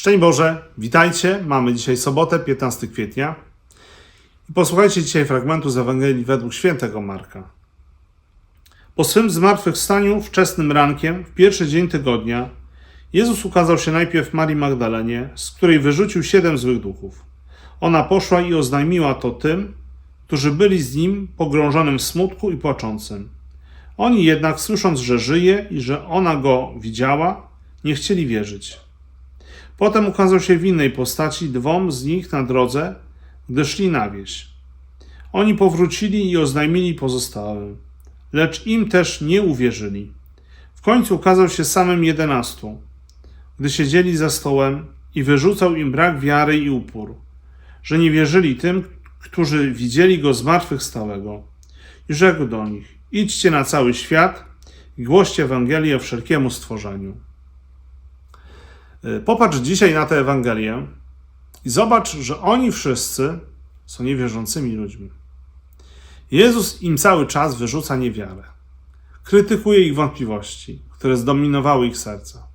Szczęść Boże, witajcie. Mamy dzisiaj sobotę, 15 kwietnia. I posłuchajcie dzisiaj fragmentu z Ewangelii według świętego Marka. Po swym zmartwychwstaniu wczesnym rankiem, w pierwszy dzień tygodnia, Jezus ukazał się najpierw Marii Magdalenie, z której wyrzucił siedem złych duchów. Ona poszła i oznajmiła to tym, którzy byli z nim pogrążonym w smutku i płaczącym. Oni jednak, słysząc, że żyje i że ona go widziała, nie chcieli wierzyć. Potem ukazał się w innej postaci dwom z nich na drodze, gdy szli na wieś. Oni powrócili i oznajmili pozostałym, lecz im też nie uwierzyli. W końcu ukazał się samym jedenastu, gdy siedzieli za stołem i wyrzucał im brak wiary i upór, że nie wierzyli tym, którzy widzieli go zmartwychwstałego. I rzekł do nich: Idźcie na cały świat i głoście Ewangelię wszelkiemu stworzeniu. Y, Popatrz dzisiaj na tę Ewangelię i zobacz, że oni wszyscy są niewierzącymi ludźmi. Jezus im cały czas wyrzuca niewiarę. Krytykuje ich wątpliwości, które zdominowały ich serca.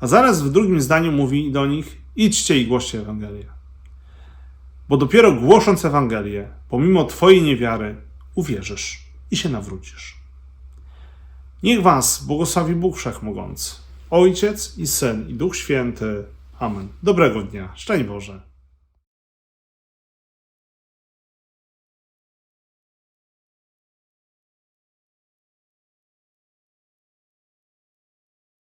A zaraz w drugim zdaniu mówi do nich: idźcie i głoście Ewangelię. Bo dopiero głosząc Ewangelię, pomimo Twojej niewiary, uwierzysz i się nawrócisz. Niech Was błogosławi Bóg Wszechmogący, Ojciec i Syn i Duch Święty. Amen. Dobrego dnia. Szczęść Boże.